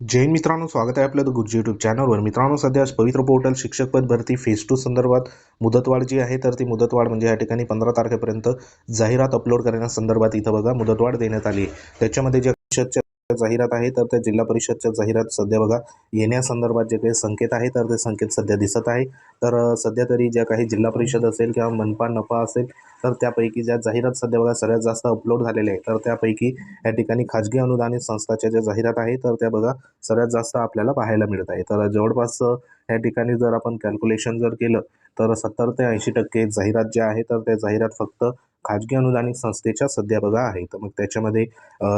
जैन मित्रांनो स्वागत आहे आपलं द गुरुजी यूट्यूब चॅनलवर मित्रांनो सध्या पवित्र पोर्टल शिक्षक पद भरती फेज टू संदर्भात मुदतवाढ जी आहे तर ती मुदतवाढ म्हणजे या ठिकाणी पंधरा तारखेपर्यंत जाहिरात अपलोड करण्यासंदर्भात इथं बघा मुदतवाढ देण्यात आली त्याच्यामध्ये ज्या शिक्षकच्या जाहिरात आहे तर त्या जिल्हा परिषदच्या जाहिरात सध्या बघा येण्यासंदर्भात जे काही संकेत आहे तर ते संकेत सध्या दिसत आहे. तर सध्या तरी ज्या काही जिल्हा परिषद असेल किंवा मनपा नफा असेल तर त्यापैकी ज्या जाहिरात सध्या बघा सगळ्यात जास्त अपलोड झालेल्या आहे तर त्यापैकी या ठिकाणी खाजगी अनुदानित संस्थाच्या ज्या जाहिरात आहे तर त्या बघा सगळ्यात जास्त आपल्याला पाहायला मिळत आहे. तर जवळपास या ठिकाणी जर आपण कॅल्क्युलेशन जर केलं तर सत्तर ते ऐंशी टक्के जाहिरात ज्या आहे तर त्या जाहिरात फक्त खाजगी अनुदानित संस्थेच्या सध्या बघा आहे. तर मग त्याच्यामध्ये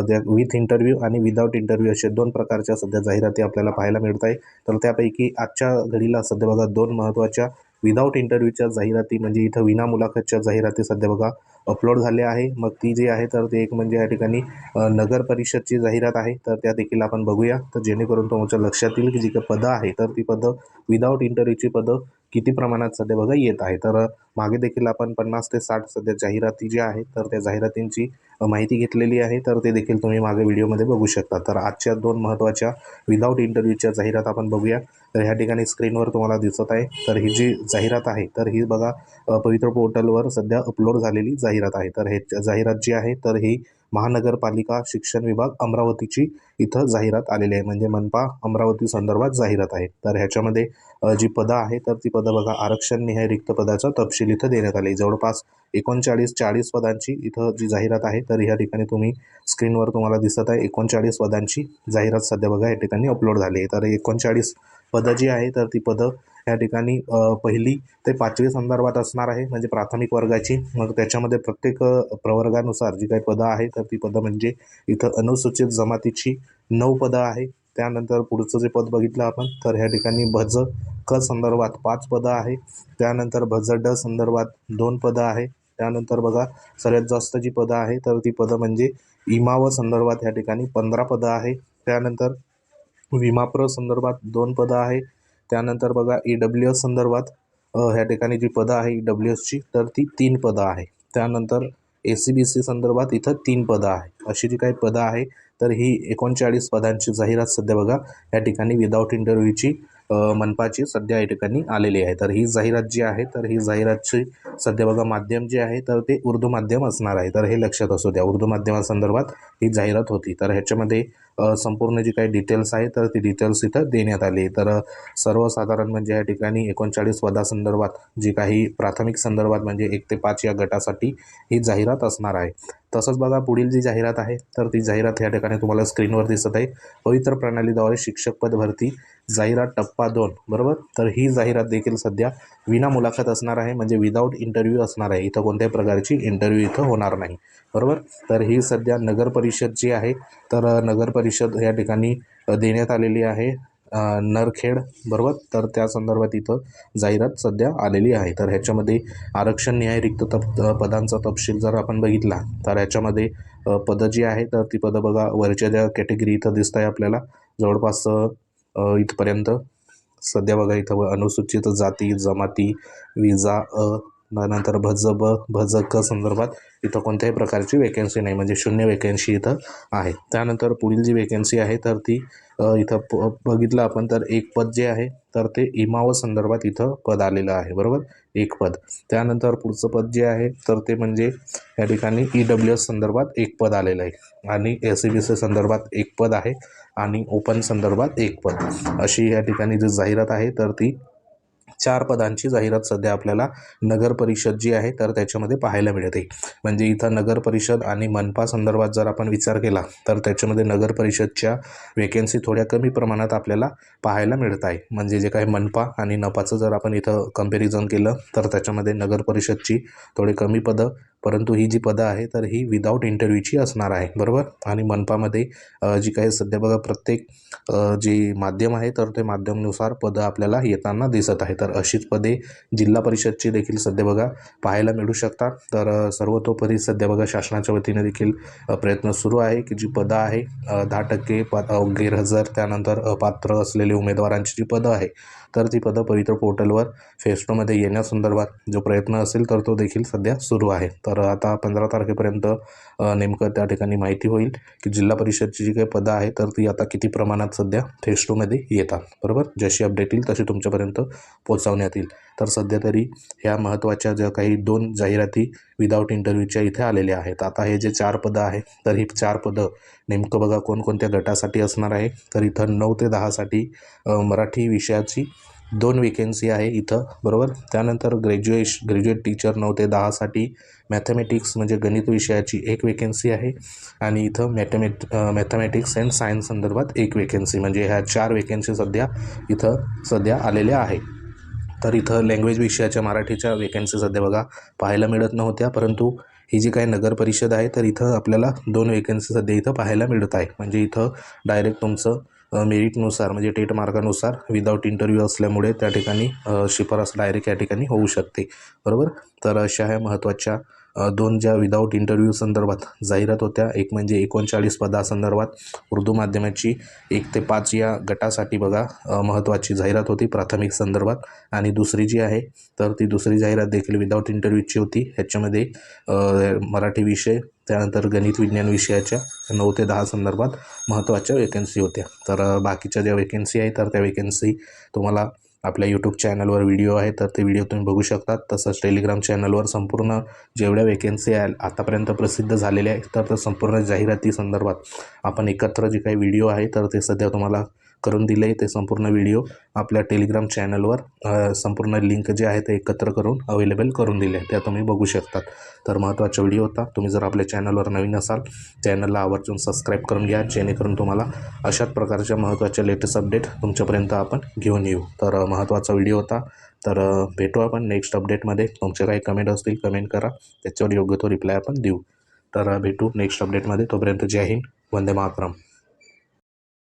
त्या विथ इंटरव्ह्यू आणि विदाऊट इंटरव्ह्यू असे दोन प्रकारच्या सध्या जाहिराती आपल्याला पाहायला मिळत आहे. तर त्यापैकी आजच्या घडीला सध्या बघा दोन महत्त्वाच्या विदाऊट इंटरव्ह्यूच्या जाहिराती म्हणजे इथं विना मुलाखतच्या जाहिराती सध्या बघा अपलोड झाल्या आहे. मग ती जी आहे तर ते एक म्हणजे या ठिकाणी नगर परिषदची जाहिरात आहे. तर त्या देखील आपण बघूया. तर जेणेकरून तुमच्या लक्षात येईल की जी काही पदं आहे तर ती पदं विदाऊट इंटरव्ह्यूची पदं किती प्रमाणात सध्या बघा येत आहे. तर मागे देखील आपण पन्नास ते साठ सध्या जाहिराती ज्या आहेत तर त्या जाहिरातींची माहिती घेतलेली आहे. तर ते देखील तुम्ही मागे व्हिडिओमध्ये बघू शकता. तर आजच्या दोन महत्त्वाच्या विदाऊट इंटरव्ह्यूच्या जाहिरात आपण बघूया. तर ह्या ठिकाणी स्क्रीनवर तुम्हाला दिसत आहे. तर ही जी जाहिरात आहे तर ही बघा पवित्र पोर्टलवर सध्या अपलोड झालेली जाहिरात आहे. तर हे जाहिरात जी आहे तर ही महानगरपालिका शिक्षण विभाग अमरावतीची इथं जाहिरात आलेली आहे. म्हणजे मनपा अमरावती संदर्भात जाहिरात आहे. तर ह्याच्यामध्ये जी पदं आहे तर ती पदं बघा आरक्षण निहाय रिक्त पदाचा तपशील इथं देण्यात आले. जवळपास एकोणचाळीस चाळीस पदांची इथं जी जाहिरात आहे तर ह्या ठिकाणी तुम्ही स्क्रीनवर तुम्हाला दिसत आहे एकोणचाळीस पदांची जाहिरात सध्या बघा या ठिकाणी अपलोड झाली आहे. तर एकोणचाळीस पदं जी आहे तर ती पदं या ठिकाणी पहिली ते पाचवी संदर्भात असणार आहे म्हणजे प्राथमिक वर्गाची. मग त्याच्यामध्ये प्रत्येक प्रवर्गानुसार जी काही पदं आहे तर ती पदं म्हणजे इथं अनुसूचित जमातीची नऊ पदं आहे. त्यानंतर पुढचं जे पद बघितलं आपण तर ह्या ठिकाणी भज क संदर्भात पाच पदं आहे. त्यानंतर भज ड संदर्भात दोन पदं आहे. त्यानंतर बघा सगळ्यात जास्त जी पदं आहे तर ती पदं म्हणजे इमाव संदर्भात ह्या ठिकाणी पंधरा पदं आहे. त्यानंतर विमाप्र संदर्भात दोन पदं आहे. त्यानंतर बघा ई डब्ल्यू एस संदर्भात ह्या ठिकाणी जी पदं आहे ई डब्ल्यू एसची तर ती तीन पदं आहे. त्यानंतर ए सी बी सी संदर्भात इथं तीन पदं आहे. अशी जी काही पदं आहे तर ही एकोणचाळीस पदांची जाहिरात सध्या बघा या ठिकाणी विदाऊट इंटरव्ह्यूची मनपाची सध्या या ठिकाणी आलेली आहे. तर ही जाहिरात जी आहे तर ही जाहिरातची सध्या बघा माध्यम जे आहे तर ते उर्दू माध्यम असणार आहे. तर हे लक्षात असू द्या उर्दू माध्यमासंदर्भात ही जाहिरात होती. तर ह्याच्यामध्ये संपूर्ण जी काही डिटेल्स आहे तर ती डिटेल्स इथं देण्यात आली. तर सर्वसाधारण म्हणजे या ठिकाणी एकोणचाळीस पदासंदर्भात जी काही प्राथमिक संदर्भात म्हणजे एक ते पाच या गटासाठी ही जाहिरात असणार आहे. तसंच बघा पुढील जी जाहिरात आहे तर ती जाहिरात या ठिकाणी तुम्हाला स्क्रीनवर दिसत आहे. पवित्र प्रणालीद्वारे शिक्षक पद भरती जाहिरात टप्पा दोन बरोबर? तर ही जाहिरात देखील सध्या विना मुलाखत असणार आहे म्हणजे विदाऊट इंटरव्ह्यू असणार आहे. इथं कोणत्याही प्रकारची इंटरव्ह्यू इथं होणार नाही बरोबर? तर ही सध्या नगर परिषद जी आहे तर नगरपरिषद नगर परिषद या ठिकाणी देण्यात आलेली आहे नरखेड बरोबर? तर त्या संदर्भात इथं जाहिरात सध्या आलेली आहे. तर ह्याच्यामध्ये आरक्षण न्याय रिक्त तप पदांचा तपशील जर आपण बघितला तर ह्याच्यामध्ये पदं जी आहे तर ती पदं बघा वरच्या ज्या कॅटेगरी इथं दिसत आहे आपल्याला जवळपास इथपर्यंत. सध्या बघा इथं अनुसूचित जाती जमाती विजा अ नंतर भजब भजक संदर्भात इथं कोणत्याही प्रकारची वेकेन्सी नाही. म्हणजे शून्य वेकेन्सी इथं आहे. त्यानंतर पुढील जी वेकेन्सी आहे तर ती इथं प बघितलं आपण तर एक पद जे आहे तर ते इमाव संदर्भात इथं पद आलेलं आहे. बरोबर? एक पद. त्यानंतर पुढचं पद जे आहे तर ते म्हणजे या ठिकाणी ई डब्ल्यू एस संदर्भात एक पद आलेलं आहे. आणि एस सी बी सी संदर्भात एक पद आहे आणि ओपन संदर्भात एक पद. अशी या ठिकाणी जी जाहिरात आहे तर ती चार पदांची जाहिरात सध्या आपल्याला नगर परिषद जी आहे तर त्याच्यामध्ये पाहायला मिळते. म्हणजे इथं नगर परिषद आणि मनपा संदर्भात जर आपण विचार केला तर त्याच्यामध्ये नगर परिषदच्या वेकेन्सी थोड्या कमी प्रमाणात आपल्याला पाहायला मिळत आहे. म्हणजे जे काही मनपा आणि नपाचं जर आपण इथं कंपॅरिझन केलं तर त्याच्यामध्ये नगर परिषदची थोडी कमी पदं परंतु ही जी पदं आहे तर ही विदाऊट इंटरव्ह्यूची असणार आहे बरोबर? आणि मनपामध्ये जी काही सध्या बघा प्रत्येक जे जी माध्यम आहे तर ते माध्यमनुसार पदं आपल्याला येताना दिसत आहे तर अशीच पदे जिल्हा परिषदची देखील सध्या बघा पाहायला मिळू शकतात. तर सर्वतोपरी सध्या बघा शासनाच्या वतीने देखील प्रयत्न सुरू आहे की जी पदं आहे दहा टक्के प गैरहजर त्यानंतर अपात्र असलेले उमेदवारांची जी पदं आहे तर ती पदं पवित्र पोर्टलवर फेस्टोमध्ये येण्यासंदर्भात जो प्रयत्न असेल तर तो देखील सध्या सुरू आहे. तर आता पंधरा तारखेपर्यंत नेमकं त्या ठिकाणी माहिती होईल की जिल्हा परिषदची जी काही पदं आहे तर ती आता किती प्रमाणात सध्या फेस्टोमध्ये येतात. बरोबर? जशी अपडेट येईल तशी तुमच्यापर्यंत पोहोचवण्यात येईल. तर सध्या तरी ह्या महत्त्वाच्या ज्या काही दोन जाहिराती विदाऊट इंटरव्ह्यूच्या इथे आलेल्या आहेत. आता हे जे चार पदं आहे तर ही चार पदं नेमकं बघा कोणकोणत्या गटासाठी असणार आहे. तर इथं नऊ ते दहासाठी मराठी विषयाची दोन वेकेन्सी आहे इथं बरोबर? त्यानंतर ग्रॅज्युएश ग्रॅज्युएट टीचर नऊ ते दहासाठी मॅथमॅटिक्स म्हणजे गणित विषयाची एक वेकेन्सी आहे. आणि इथं मॅथमॅट मॅथमॅटिक्स अँड सायन्स संदर्भात एक वेकेन्सी म्हणजे ह्या चार वेकेन्सी सध्या इथं सध्या आलेल्या आहे तर इथं लँग्वेज विषयाच्या मराठीच्या वेकन्सी सध्या बघा पाहायला मिळत नव्हत्या परंतु ही जी काही नगर परिषद आहे तर इथं आपल्याला दोन वेकेन्सी सध्या इथं पाहायला मिळत आहे. म्हणजे इथं डायरेक्ट तुमचं मेरिटनुसार म्हणजे टेट मार्कानुसार विदाऊट इंटरव्ह्यू असल्यामुळे त्या ठिकाणी शिफारस डायरेक्ट या ठिकाणी होऊ शकते. बरोबर? तर अशा ह्या महत्त्वाच्या दोन ज्या विदाऊट इंटरव्ह्यू संदर्भात जाहिरात होत्या एक म्हणजे एकोणचाळीस पदासंदर्भात उर्दू माध्यमाची एक ते पाच या गटासाठी बघा महत्त्वाची जाहिरात होती प्राथमिक संदर्भात. आणि दुसरी जी आहे तर ती दुसरी जाहिरात देखील विदाऊट इंटरव्ह्यूची होती. ह्याच्यामध्ये मराठी विषय त्यानंतर गणित विज्ञान विषयाच्या नऊ ते दहा संदर्भात महत्त्वाच्या वेकेन्सी होत्या. तर बाकीच्या ज्या वेकेन्सी आहे तर त्या वेकेन्सी तुम्हाला आपल्या यूट्यूब चॅनलवर व्हिडिओ आहे तर ते व्हिडिओ तुम्ही बघू शकतात. तसंच टेलिग्राम चॅनलवर संपूर्ण जेवढ्या वेकेन्सी आहे आतापर्यंत प्रसिद्ध झालेल्या आहेत तर संपूर्ण जाहिराती संदर्भात आपण एकत्र जे काही व्हिडिओ आहे तर ते सध्या तुम्हाला करून दिले ते संपूर्ण व्हिडिओ आपल्या टेलिग्राम चॅनलवर संपूर्ण लिंक जे आहे ते एकत्र करून अवेलेबल करून दिले त्या तुम्ही बघू शकतात. तर महत्त्वाचा व्हिडिओ होता. तुम्ही जर आपल्या चॅनलवर नवीन असाल चॅनलला आवर्जून सबस्क्राईब करून घ्या जेणेकरून तुम्हाला अशाच प्रकारच्या महत्त्वाच्या लेटेस्ट अपडेट तुमच्यापर्यंत आपण घेऊन येऊ. तर महत्त्वाचा व्हिडिओ होता. तर भेटू आपण नेक्स्ट अपडेटमध्ये. तुमचे काही कमेंट असतील कमेंट करा. त्याच्यावर योग्य तो रिप्लाय आपण देऊ. तर भेटू नेक्स्ट अपडेटमध्ये. तोपर्यंत जय हिंद. वंदे मातरम.